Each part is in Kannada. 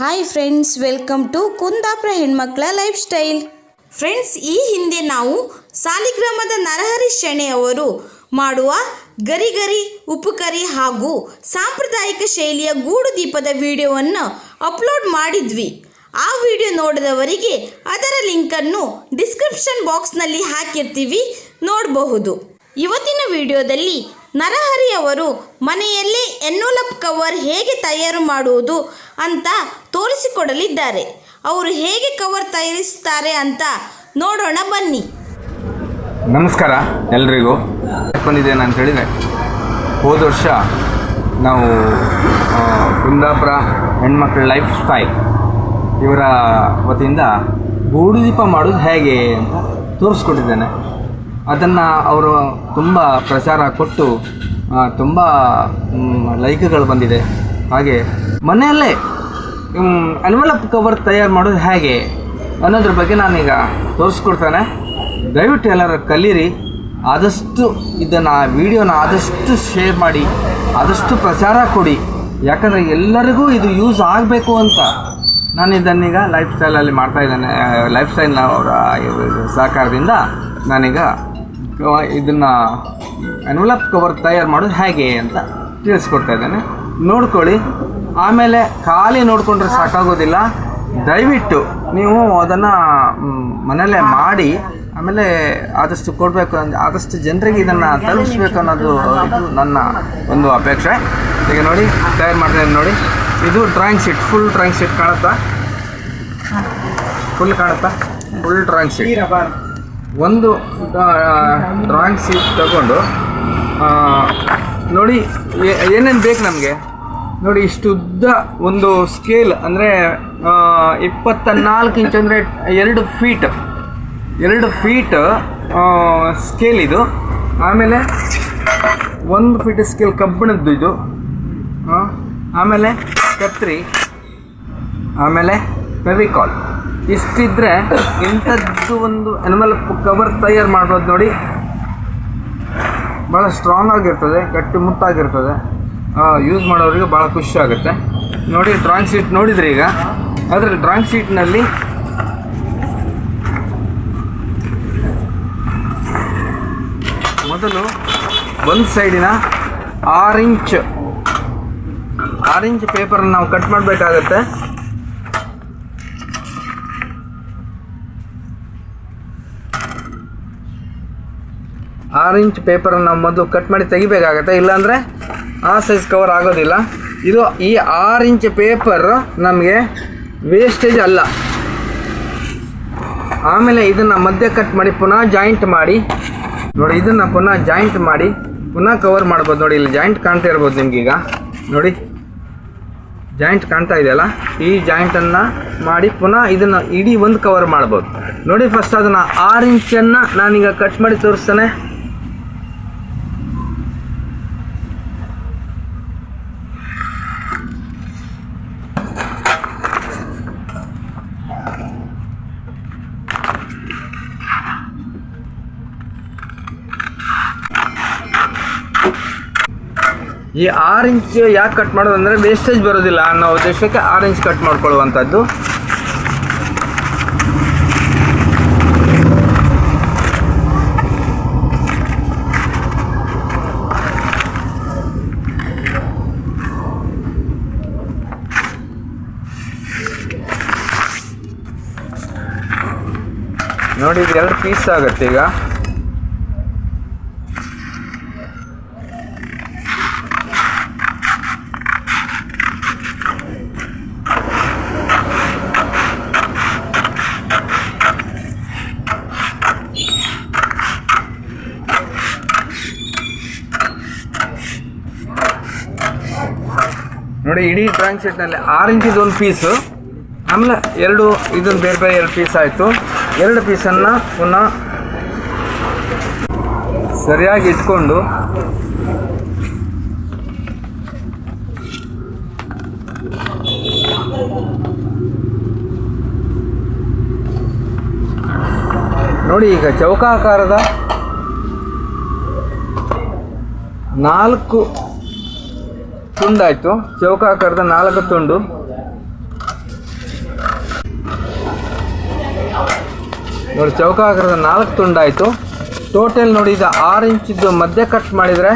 Hi friends welcome to Kundapura ಹೆಣ್ಮಕ್ಳ ಲೈಫ್ ಸ್ಟೈಲ್ ಫ್ರೆಂಡ್ಸ್ ಈ ಹಿಂದೆ ನಾವು ಸಾಲಿಗ್ರಾಮದ ನರಹರಿ ಶೆಣೆಯವರು ಮಾಡುವ ಗರಿ ಗರಿ ಉಪ್ಪು ಹಾಗೂ ಸಾಂಪ್ರದಾಯಿಕ ಶೈಲಿಯ ಗೂಡು ದೀಪದ ವಿಡಿಯೋವನ್ನು ಅಪ್ಲೋಡ್ ಮಾಡಿದ್ವಿ. ಆ ವಿಡಿಯೋ ನೋಡಿದವರಿಗೆ ಅದರ ಲಿಂಕನ್ನು ಡಿಸ್ಕ್ರಿಪ್ಷನ್ ಬಾಕ್ಸ್ನಲ್ಲಿ ಹಾಕಿರ್ತೀವಿ, ನೋಡಬಹುದು. ಇವತ್ತಿನ ವಿಡಿಯೋದಲ್ಲಿ ನರಹರಿ ಅವರು ಮನೆಯಲ್ಲೇ ಎನ್ವಲಪ್ ಕವರ್ ಹೇಗೆ ತಯಾರು ಮಾಡುವುದು ಅಂತ ತೋರಿಸಿಕೊಡಲಿದ್ದಾರೆ. ಅವರು ಹೇಗೆ ಕವರ್ ತಯಾರಿಸುತ್ತಾರೆ ಅಂತ ನೋಡೋಣ ಬನ್ನಿ. ನಮಸ್ಕಾರ, ಎಲ್ರಿಗೂ ಬಂದಿದ್ದೇನೆ ಅಂತ ಹೇಳಿದರೆ ಹೋದ ವರ್ಷ ನಾವು ಕುಂದಾಪುರ ಹೆಣ್ಮಕ್ಳ ಲೈಫ್ ಸ್ಟೈಲ್ ಇವರ ವತಿಯಿಂದ ಗೂಡುದೀಪ ಮಾಡೋದು ಹೇಗೆ ಅಂತ ತೋರಿಸ್ಕೊಟ್ಟಿದ್ದೇನೆ ಅದನ್ನು ಅವರು ತುಂಬ ಪ್ರಚಾರ ಕೊಟ್ಟು ತುಂಬ ಲೈಕ್ಗಳು ಬಂದಿದೆ. ಹಾಗೆ ಮನೆಯಲ್ಲೇ ಅನ್ವಲಪ್ ಕವರ್ ತಯಾರು ಮಾಡೋದು ಹೇಗೆ ಅನ್ನೋದ್ರ ಬಗ್ಗೆ ನಾನೀಗ ತೋರಿಸ್ಕೊಡ್ತೇನೆ. ದಯವಿಟ್ಟು ಎಲ್ಲರೂ ಕಲೀರಿ. ಆದಷ್ಟು ಇದನ್ನು, ವಿಡಿಯೋನ ಆದಷ್ಟು ಶೇರ್ ಮಾಡಿ, ಆದಷ್ಟು ಪ್ರಚಾರ ಕೊಡಿ. ಯಾಕಂದರೆ ಎಲ್ಲರಿಗೂ ಇದು ಯೂಸ್ ಆಗಬೇಕು ಅಂತ ನಾನು ಇದನ್ನೀಗ ಲೈಫ್ ಸ್ಟೈಲಲ್ಲಿ ಮಾಡ್ತಾ ಇದ್ದೇನೆ. ಲೈಫ್ ಸ್ಟೈಲ್ ಅವರ ಸಹಕಾರದಿಂದ ನಾನೀಗ ಇದನ್ನು ಎನ್ವಲಪ್ ಕವರ್ ತಯಾರು ಮಾಡೋದು ಹೇಗೆ ಅಂತ ತಿಳಿಸ್ಕೊಡ್ತಾ ಇದ್ದೇನೆ. ನೋಡ್ಕೊಳ್ಳಿ. ಆಮೇಲೆ ಖಾಲಿ ನೋಡಿಕೊಂಡ್ರೆ ಸಾಕಾಗೋದಿಲ್ಲ. ದಯವಿಟ್ಟು ನೀವು ಅದನ್ನು ಮನೆಯಲ್ಲೇ ಮಾಡಿ ಆಮೇಲೆ ಆದಷ್ಟು ಕೊಡಬೇಕು ಅಂದರೆ ಆದಷ್ಟು ಜನರಿಗೆ ಇದನ್ನು ತಲುಪಿಸ್ಬೇಕು ಅನ್ನೋದು ಇದು ನನ್ನ ಒಂದು ಅಪೇಕ್ಷೆ. ಈಗ ನೋಡಿ ತಯಾರು ಮಾಡಿದೆ ನೋಡಿ. ಇದು drawing sheet full drawing sheet ಕಾಣುತ್ತಾ? ಫುಲ್ ಕಾಣುತ್ತಾ? ಫುಲ್ ಡ್ರಾಯಿಂಗ್ ಶೀಟ್ ಒಂದು ಡ್ರಾಯಿಂಗ್ ಶೀಟ್ ತಗೊಂಡು ನೋಡಿ ಏನೇನು ಬೇಕು ನಮಗೆ? ನೋಡಿ, ಇಷ್ಟು ಉದ್ದ ಒಂದು ಸ್ಕೇಲ್ ಅಂದರೆ ಇಪ್ಪತ್ತ ನಾಲ್ಕು ಇಂಚ್ ಅಂದರೆ ಎರಡು ಫೀಟ್ ಎರಡು ಫೀಟ್ ಸ್ಕೇಲ್ ಇದು. ಆಮೇಲೆ ಒಂದು ಫೀಟ್ ಸ್ಕೇಲ್ ಕಬ್ಬಿಣದ್ದು ಇದು. ಆಮೇಲೆ ಕತ್ರಿ. ಆಮೇಲೆ ಫೆವಿಕಾಲ್. ಇಷ್ಟಿದ್ರೆ ಇಂಥದ್ದು ಒಂದು ಅನಿಮಲ್ ಕವರ್ ತಯಾರು ಮಾಡ್ಬೋದು ನೋಡಿ. ಭಾಳ ಸ್ಟ್ರಾಂಗ್ ಆಗಿರ್ತದೆ, ಗಟ್ಟಿ ಮುಟ್ಟಾಗಿರ್ತದೆ. ಯೂಸ್ ಮಾಡೋರಿಗೆ ಭಾಳ ಖುಷಿ ಆಗುತ್ತೆ. ನೋಡಿ ಡ್ರಾಯಿಂಗ್ ಶೀಟ್ ನೋಡಿದ್ರಿ ಈಗ? ಆದರೆ ಡ್ರಾಯಿಂಗ್ ಶೀಟ್ನಲ್ಲಿ ಮೊದಲು ಒಂದು ಸೈಡಿನ ಆರೆಂಚ್ ಇಂಚ್ ಪೇಪರನ್ನು ನಾವು ಕಟ್ ಮಾಡಬೇಕಾಗತ್ತೆ. ಆರು ಇಂಚ್ ಪೇಪರನ್ನು ನಾವು ಮೊದಲು ಕಟ್ ಮಾಡಿ ತೆಗಿಬೇಕಾಗತ್ತೆ, ಇಲ್ಲಾಂದರೆ ಆ ಸೈಜ್ ಕವರ್ ಆಗೋದಿಲ್ಲ. ಇದು ಈ ಆರು ಇಂಚ್ ಪೇಪರ್ ನಮಗೆ ವೇಸ್ಟೇಜ್ ಅಲ್ಲ. ಆಮೇಲೆ ಇದನ್ನು ಮಧ್ಯ ಕಟ್ ಮಾಡಿ, ಪುನಃ ಜಾಯಿಂಟ್ ಮಾಡಿ. ನೋಡಿ, ಇದನ್ನು ಪುನಃ ಜಾಯಿಂಟ್ ಮಾಡಿ, ಪುನಃ ಕವರ್ ಮಾಡ್ಬೋದು. ನೋಡಿ, ಇಲ್ಲಿ ಜಾಯಿಂಟ್ ಕಾಣ್ತಾ ಇರ್ಬೋದು ನಿಮ್ಗೀಗ. ನೋಡಿ ಜಾಯಿಂಟ್ ಕಾಣ್ತಾ ಇದೆಯಲ್ಲ? ಈ ಜಾಯಿಂಟನ್ನು ಮಾಡಿ ಪುನಃ ಇದನ್ನು ಇಡೀ ಒಂದು ಕವರ್ ಮಾಡ್ಬೋದು. ನೋಡಿ ಫಸ್ಟ್ ಅದನ್ನು ಆರು ಇಂಚನ್ನು ನಾನೀಗ ಕಟ್ ಮಾಡಿ ತೋರಿಸ್ತೇನೆ. ಈ ಆರು ಇಂಚ್ ಯಾಕೆ ಕಟ್ ಮಾಡೋದು ಅಂದರೆ ವೇಸ್ಟೇಜ್ ಬರೋದಿಲ್ಲ ಅನ್ನೋ ಉದ್ದೇಶಕ್ಕೆ ಆರೆಂಜ್ ಕಟ್ ಮಾಡ್ಕೊಳ್ಳುವಂಥದ್ದು. ನೋಡಿ, ಇದು ಎರಡು ಪೀಸ್ ಆಗುತ್ತೆ ಈಗ. ನೋಡಿ ಇಡೀ ಡ್ರಾಯಿಂಗ್ ಶೀಟ್ನಲ್ಲಿ ಆರೆಂಜ್ ಒಂದು ಪೀಸು ಆಮೇಲೆ ಎರಡು, ಇದೊಂದು ಬೇರೆ ಬೇರೆ ಎರಡು ಪೀಸ್ ಆಯಿತು. ಎರಡು ಪೀಸನ್ನು ಪುನಃ ಸರಿಯಾಗಿ ಇಟ್ಕೊಂಡು ನೋಡಿ ಈಗ ಚೌಕಾಕಾರದ ನಾಲ್ಕು ತುಂಡಾಯಿತು. ಚೌಕಾಕಾರದ ನಾಲ್ಕು ತುಂಡು. ನೋಡಿ ಚೌಕಾಕಾರದ ನಾಲ್ಕು ತುಂಡಾಯಿತು. ಟೋಟಲ್ ನೋಡಿ, ಇದು ಆರು ಇಂಚಿದ್ದು ಮಧ್ಯ ಕಟ್ ಮಾಡಿದರೆ.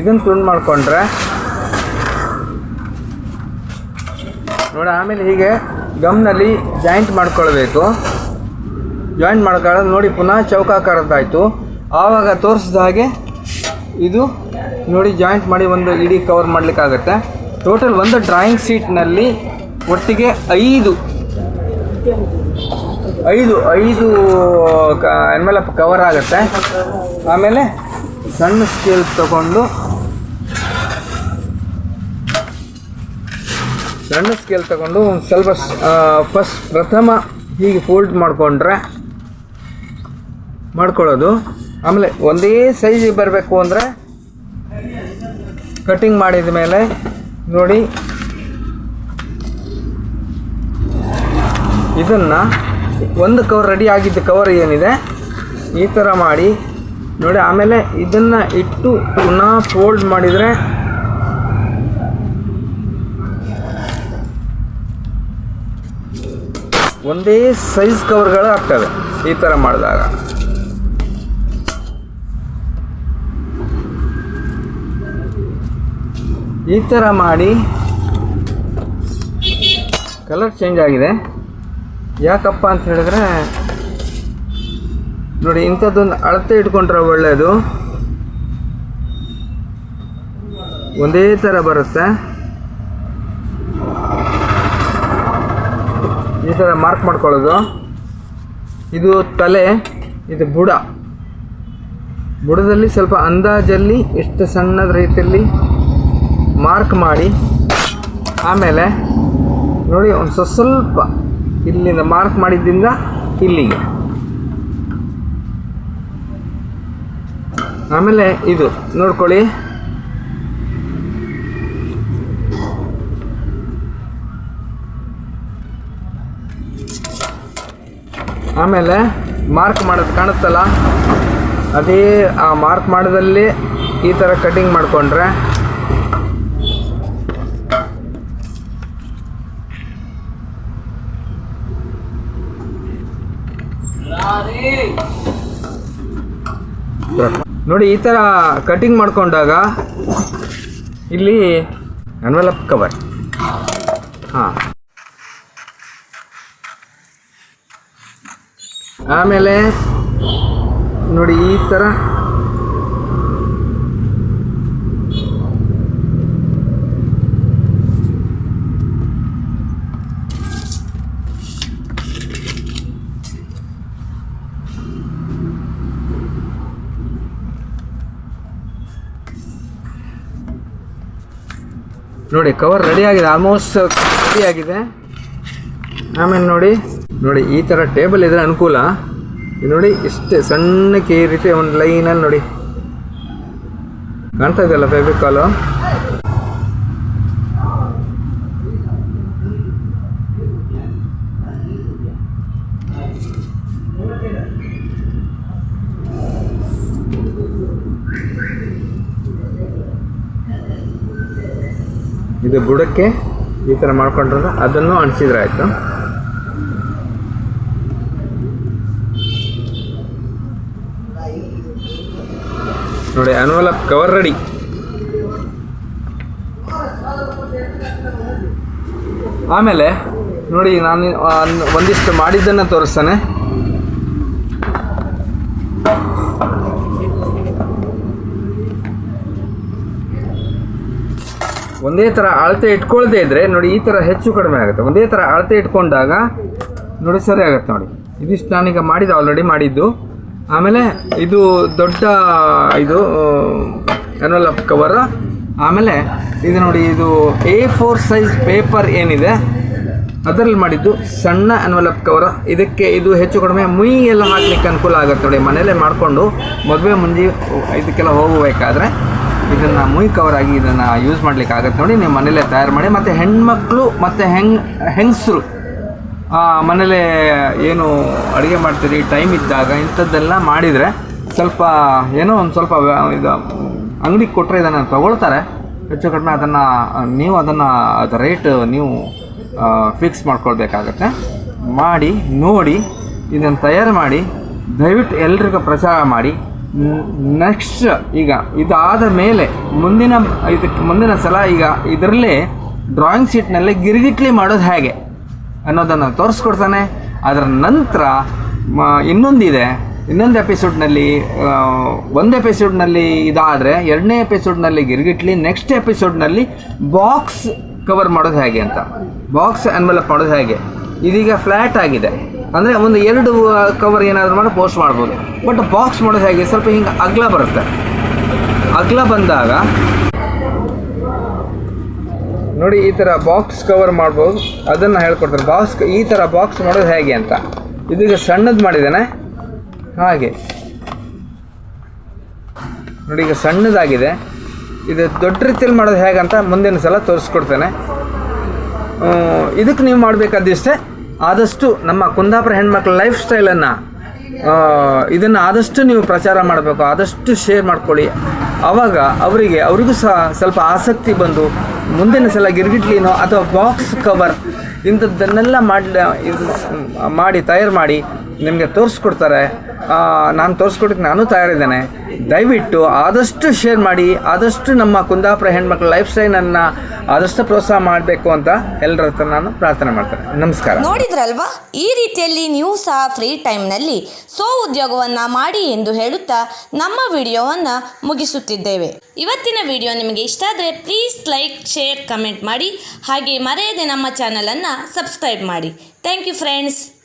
ಇದನ್ನು ತುಂಡು ಮಾಡಿಕೊಂಡ್ರೆ. ನೋಡಿ, ಆಮೇಲೆ ಹೀಗೆ ಗಮ್ನಲ್ಲಿ ಜಾಯಿಂಟ್ ಮಾಡ್ಕೊಳ್ಬೇಕು. ಜಾಯಿಂಟ್ ಮಾಡ್ಕೊಳ್ಳೋದು ನೋಡಿ, ಪುನಃ ಚೌಕಾಕಾರದ್ದಾಯಿತು. ಆವಾಗ ತೋರಿಸಿದ ಹಾಗೆ ಇದು ನೋಡಿ ಜಾಯಿಂಟ್ ಮಾಡಿ ಒಂದು ಇಡೀ ಕವರ್ ಮಾಡಲಿಕ್ಕಾಗತ್ತೆ. ಟೋಟಲ್ ಒಂದು ಡ್ರಾಯಿಂಗ್ ಶೀಟ್ನಲ್ಲಿ ಒಟ್ಟಿಗೆ ಐದು ಐದು ಐದು ಕ ಎನ್ವೆಲಪ್ ಕವರ್ ಆಗುತ್ತೆ. ಆಮೇಲೆ ಸಣ್ಣ ಸ್ಕೇಲ್ ತಗೊಂಡು ಸಣ್ಣ ಸ್ಕೇಲ್ ತಗೊಂಡು ಒಂದು ಸ್ವಲ್ಪ ಫಸ್ಟ್ ಪ್ರಥಮ ಹೀಗೆ ಫೋಲ್ಡ್ ಮಾಡಿಕೊಂಡ್ರೆ ಮಾಡ್ಕೊಳ್ಳೋದು. ಆಮೇಲೆ ಒಂದೇ ಸೈಜಿಗೆ ಬರಬೇಕು ಅಂದರೆ ಕಟಿಂಗ್ ಮಾಡಿದ ಮೇಲೆ ನೋಡಿ. ಇದನ್ನು ಒಂದು ಕವರ್ ರೆಡಿ ಆಗಿದ್ದ ಕವರ್ ಏನಿದೆ? ಈ ಥರ ಮಾಡಿ. ನೋಡಿ, ಆಮೇಲೆ ಇದನ್ನು ಇಟ್ಟು ಪುನಃ ಫೋಲ್ಡ್ ಮಾಡಿದರೆ ಒಂದೇ ಸೈಜ್ ಕವರ್ಗಳು ಆಗ್ತವೆ ಈ ಥರ ಮಾಡಿದಾಗ. ಈ ಥರ ಮಾಡಿ ಕಲರ್ ಚೇಂಜ್ ಆಗಿದೆ. ಯಾಕಪ್ಪ ಅಂತ ಹೇಳಿದ್ರೆ, ನೋಡಿ, ಇಂಥದ್ದೊಂದು ಅಳತೆ ಇಟ್ಕೊಂಡ್ರೆ ಒಳ್ಳೆಯದು ಒಂದೇ ಥರ ಬರುತ್ತೆ. ಈ ಥರ ಮಾರ್ಕ್ ಮಾಡ್ಕೊಳ್ಳೋದು. ಇದು ತಲೆ, ಇದು ಬುಡ. ಬುಡದಲ್ಲಿ ಸ್ವಲ್ಪ ಅಂದಾಜಲ್ಲಿ, ಎಷ್ಟು ಸಣ್ಣದ ರೀತಿಯಲ್ಲಿ ಮಾರ್ಕ್ ಮಾಡಿ, ಆಮೇಲೆ ನೋಡಿ ಒಂದು ಸ್ವಲ್ಪ ಸ್ವಲ್ಪ ಇಲ್ಲಿಂದ ಮಾರ್ಕ್ ಮಾಡಿದ್ದಿಂದ ಇಲ್ಲಿಗೆ. ಆಮೇಲೆ ಇದು ನೋಡ್ಕೊಳ್ಳಿ. ಆಮೇಲೆ ಮಾರ್ಕ್ ಮಾಡೋದು ಕಾಣುತ್ತಲ್ಲ? ಅದೇ ಆ ಮಾರ್ಕ್ ಮಾಡೋದಲ್ಲಿ ಈ ಥರ ಕಟಿಂಗ್ ಮಾಡಿಕೊಂಡ್ರೆ ನೋಡಿ ಈ ತರ ಕಟಿಂಗ್ ಮಾಡ್ಕೊಂಡಾಗ ಇಲ್ಲಿ ಎನ್ವೆಲಪ್ ಕವರ್ ಹಾ. ಆಮೇಲೆ ನೋಡಿ ಈ ಥರ ನೋಡಿ ಕವರ್ ರೆಡಿ ಆಗಿದೆ ಆಲ್ಮೋಸ್ಟ್ ರೆಡಿ ಆಗಿದೆ. ಆಮೇಲೆ ನೋಡಿ ನೋಡಿ, ಈ ಥರ ಟೇಬಲ್ ಇದ್ರೆ ಅನುಕೂಲ. ನೋಡಿ, ಇಷ್ಟೇ ಸಣ್ಣಕ್ಕೆ ಈ ರೀತಿ ಒಂದು ಲೈನಲ್ಲಿ ನೋಡಿ. ಕಾಣ್ತಾ ಇದೆಯಲ್ಲ ಫೆಬ್ರಿಕಾಲು ಇದು ಬುಡಕ್ಕೆ ಈ ಥರ ಮಾಡ್ಕೊಂಡ್ರಲ್ಲ, ಅದನ್ನು ಅಣಿಸಿದ್ರೆ ಆಯಿತು. ನೋಡಿ ಅನ್ವಲಪ್ ಕವರ್ ರೆಡಿ ಆಮೇಲೆ, ನೋಡಿ, ನಾನು ಒಂದಿಷ್ಟು ಮಾಡಿದ್ದನ್ನು ತೋರಿಸ್ತಾನೆ. ಒಂದೇ ಥರ ಅಳತೆ ಇಟ್ಕೊಳ್ದೇ ಇದ್ದರೆ ನೋಡಿ ಈ ಥರ ಹೆಚ್ಚು ಕಡಿಮೆ ಆಗುತ್ತೆ. ಒಂದೇ ಥರ ಅಳತೆ ಇಟ್ಕೊಂಡಾಗ ನೋಡಿ ಸರಿ ಆಗುತ್ತೆ ನೋಡಿ. ಇದಿಷ್ಟು ನಾನೀಗ ಮಾಡಿದ್ದು ಆಲ್ರೆಡಿ ಮಾಡಿದ್ದು. ಆಮೇಲೆ ಇದು ದೊಡ್ಡ ಇದು ಎನ್ವಲಪ್ ಕವರ್ ಆಮೇಲೆ ಇದು ನೋಡಿ, ಇದು ಎ ಫೋರ್ ಸೈಜ್ ಪೇಪರ್ ಏನಿದೆ, ಅದರಲ್ಲಿ ಮಾಡಿದ್ದು ಸಣ್ಣ ಎನ್ವಲಪ್ ಕವರ್ ಇದಕ್ಕೆ ಇದು ಹೆಚ್ಚು ಕಡಿಮೆ ಮುಯಿ ಎಲ್ಲ ಹಾಕ್ಲಿಕ್ಕೆ ಅನುಕೂಲ ಆಗುತ್ತೆ ನೋಡಿ. ಮನೇಲೇ ಮಾಡಿಕೊಂಡು ಮದುವೆ ಮುಂಜಿ ಇದಕ್ಕೆಲ್ಲ ಹೋಗಬೇಕಾದ್ರೆ. ಇದನ್ನು ಮುಯ್ ಕವರ್ ಆಗಿ ಇದನ್ನು ಯೂಸ್ ಮಾಡ್ಲಿಕ್ಕೆ ಆಗುತ್ತೆ ನೋಡಿ, ನೀವು ಮನೇಲೇ ತಯಾರು ಮಾಡಿ, ಮತ್ತು ಹೆಣ್ಮಕ್ಳು, ಮತ್ತು ಹೆಂಗ್, ಹೆಂಗಸರು. ಮನೇಲೇ ಏನು ಅಡುಗೆ ಮಾಡ್ತೀರಿ ಟೈಮ್ ಇದ್ದಾಗ ಇಂಥದ್ದೆಲ್ಲ ಮಾಡಿದರೆ ಸ್ವಲ್ಪ ಏನೋ ಒಂದು ಸ್ವಲ್ಪ ಇದು ಅಂಗಡಿಗೆ ಕೊಟ್ಟರೆ ಇದನ್ನು ತೊಗೊಳ್ತಾರೆ. ಹೆಚ್ಚು ಕಡಿಮೆ ಅದನ್ನು, ನೀವು ಅದನ್ನು ಅದರ ರೇಟ್ ನೀವು ಫಿಕ್ಸ್ ಮಾಡ್ಕೊಳ್ಬೇಕಾಗತ್ತೆ. ಮಾಡಿ, ನೋಡಿ, ಇದನ್ನು ತಯಾರು ಮಾಡಿ, ದಯವಿಟ್ಟು ಎಲ್ರಿಗೂ ಪ್ರಚಾರ ಮಾಡಿ. ನೆಕ್ಸ್ಟ್ ಈಗ ಇದಾದ ಮೇಲೆ ಮುಂದಿನ ಇದಕ್ಕೆ ಮುಂದಿನ ಸಲ ಈಗ ಇದರಲ್ಲಿ ಡ್ರಾಯಿಂಗ್ ಶೀಟ್ನಲ್ಲಿ ಗಿರಿಗಿಟ್ಲಿ ಮಾಡೋದು ಹೇಗೆ ಅನ್ನೋದನ್ನು ತೋರಿಸ್ಕೊಡ್ತಾನೆ. ಅದರ ನಂತರ ಇನ್ನೊಂದಿದೆ. ಇನ್ನೊಂದು ಎಪಿಸೋಡ್ನಲ್ಲಿ ಒಂದು ಎಪಿಸೋಡ್ನಲ್ಲಿ ಇದಾದರೆ ಎರಡನೇ ಎಪಿಸೋಡ್ನಲ್ಲಿ ಗಿರಿಗಿಟ್ಲಿ ನೆಕ್ಸ್ಟ್ ಎಪಿಸೋಡ್ನಲ್ಲಿ ಬಾಕ್ಸ್ ಕವರ್ ಮಾಡೋದು ಹೇಗೆ ಅಂತ. ಬಾಕ್ಸ್ ಎನ್ವೆಲಪ್ ಮಾಡೋದು ಹೇಗೆ? ಇದೀಗ ಫ್ಲ್ಯಾಟ್ ಆಗಿದೆ. ಅಂದರೆ ಒಂದು ಎರಡು ಕವರ್ ಏನಾದರೂ ಮಾಡಿ ಪೋಸ್ಟ್ ಮಾಡ್ಬೋದು. ಬಟ್ ಬಾಕ್ಸ್ ಮಾಡೋದು ಹೇಗೆ? ಸ್ವಲ್ಪ ಹಿಂಗೆ ಅಗ್ಲ ಬರುತ್ತೆ. ಅಗ್ಲ ಬಂದಾಗ ನೋಡಿ ಈ ಥರ ಬಾಕ್ಸ್ ಕವರ್ ಮಾಡ್ಬೋದು. ಅದನ್ನು ಹೇಳ್ಕೊಡ್ತಾರೆ. ಬಾಕ್ಸ್ ಈ ಥರ ಬಾಕ್ಸ್ ಮಾಡೋದು ಹೇಗೆ ಅಂತ. ಇದೀಗ ಸಣ್ಣದು ಮಾಡಿದ್ದಾನೆ. ಹಾಗೆ. ನೋಡಿ ಈಗ ಸಣ್ಣದಾಗಿದೆ. ಇದು ದೊಡ್ಡ ರೀತಿಯಲ್ಲಿ ಮಾಡೋದು ಹೇಗೆ ಅಂತ ಮುಂದಿನ ಸಲ ತೋರಿಸ್ಕೊಡ್ತೇನೆ. ಇದಕ್ಕೆ ನೀವು ಮಾಡಬೇಕಾದಿಷ್ಟೇ ಆದಷ್ಟು ನಮ್ಮ ಕುಂದಾಪುರ ಹೆಣ್ಮಕ್ಳ ಲೈಫ್ ಸ್ಟೈಲನ್ನು ಇದನ್ನು ಆದಷ್ಟು ನೀವು ಪ್ರಚಾರ ಮಾಡಬೇಕು, ಆದಷ್ಟು ಶೇರ್ ಮಾಡ್ಕೊಳ್ಳಿ. ಆವಾಗ ಅವರಿಗೆ, ಅವರಿಗೂ ಸಹ ಸ್ವಲ್ಪ ಆಸಕ್ತಿ ಬಂದು ಮುಂದಿನ ಸಲ ಗಿರ್ಗಿಟ್ಲಿನೋ ಅಥವಾ ಬಾಕ್ಸ್ ಕವರ್ ಇಂಥದ್ದನ್ನೆಲ್ಲ ಮಾಡಿ ಮಾಡಿ, ತಯಾರು ಮಾಡಿ ನಿಮಗೆ ತೋರಿಸ್ಕೊಡ್ತಾರೆ. ನಾನು ತೋರಿಸ್ಕೊಡಕ್ಕೆ ನಾನು ತಯಾರಿದ್ದೇನೆ. ದಯವಿಟ್ಟು ಆದಷ್ಟು ಶೇರ್ ಮಾಡಿ, ಆದಷ್ಟು ನಮ್ಮ ಕುಂದಾಪುರ ಹೆಣ್ಮಕ್ಳ ಲೈಫ್ ಸ್ಟೈಲನ್ನು ಆದಷ್ಟು ಪ್ರೋತ್ಸಾಹ ಮಾಡಬೇಕು ಅಂತ ಎಲ್ಲರ ಹತ್ರ ನಾನು ಪ್ರಾರ್ಥನೆ ಮಾಡ್ತೇನೆ. ನಮಸ್ಕಾರ. ನೋಡಿದ್ರಲ್ವಾ? ಈ ರೀತಿಯಲ್ಲಿ ನೀವು ಸಹ ಫ್ರೀ ಟೈಮ್ನಲ್ಲಿ ಸ್ವ ಉದ್ಯೋಗವನ್ನು ಮಾಡಿ ಎಂದು ಹೇಳುತ್ತಾ ನಮ್ಮ ವಿಡಿಯೋವನ್ನು ಮುಗಿಸುತ್ತಿದ್ದೇವೆ. ಇವತ್ತಿನ ವಿಡಿಯೋ ನಿಮಗೆ ಇಷ್ಟ ಆದರೆ ಪ್ಲೀಸ್ ಲೈಕ್, ಶೇರ್, ಕಮೆಂಟ್ ಮಾಡಿ, ಹಾಗೆ ಮರೆಯದೆ ನಮ್ಮ ಚಾನಲನ್ನು ಸಬ್ಸ್ಕ್ರೈಬ್ ಮಾಡಿ. Thank you friends.